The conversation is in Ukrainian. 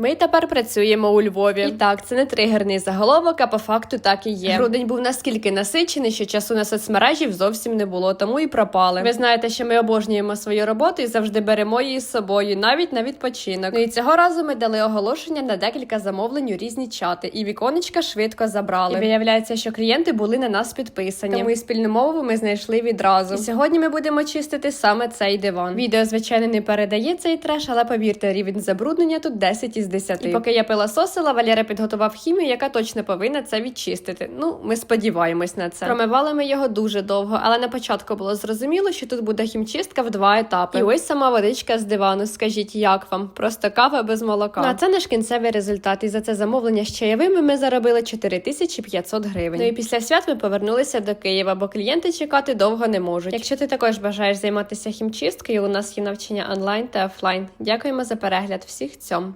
Ми тепер працюємо у Львові. І так, це не тригерний заголовок, а по факту так і є. Грудень був наскільки насичений, що часу на соцмережі зовсім не було, тому і пропали. Ви знаєте, що ми обожнюємо свою роботу і завжди беремо її з собою, навіть на відпочинок. Ну і цього разу ми дали оголошення на декілька замовлень у різні чати, і віконечка швидко забрали. І виявляється, що клієнти були на нас підписані. Тому і спільну мову ми знайшли відразу. І сьогодні ми будемо чистити саме цей диван. Відео, звичайно, не передає цей треш, але повірте, рівень забруднення тут 10 із 10. І поки я пилососила, Валера підготував хімію, яка точно повинна це відчистити. Ну, ми сподіваємось на це. Промивали ми його дуже довго, але на початку було зрозуміло, що тут буде хімчистка в два етапи. І ось сама водичка з дивану. Скажіть, як вам? Просто кава без молока. Ну, а це наш кінцевий результат. І за це замовлення з чаєвими ми заробили 4500 гривень. Ну і після свят ми повернулися до Києва, бо клієнти чекати довго не можуть. Якщо ти також бажаєш займатися хімчисткою, у нас є навчання онлайн та офлайн. Дякуємо за перегляд. Всіх цьом.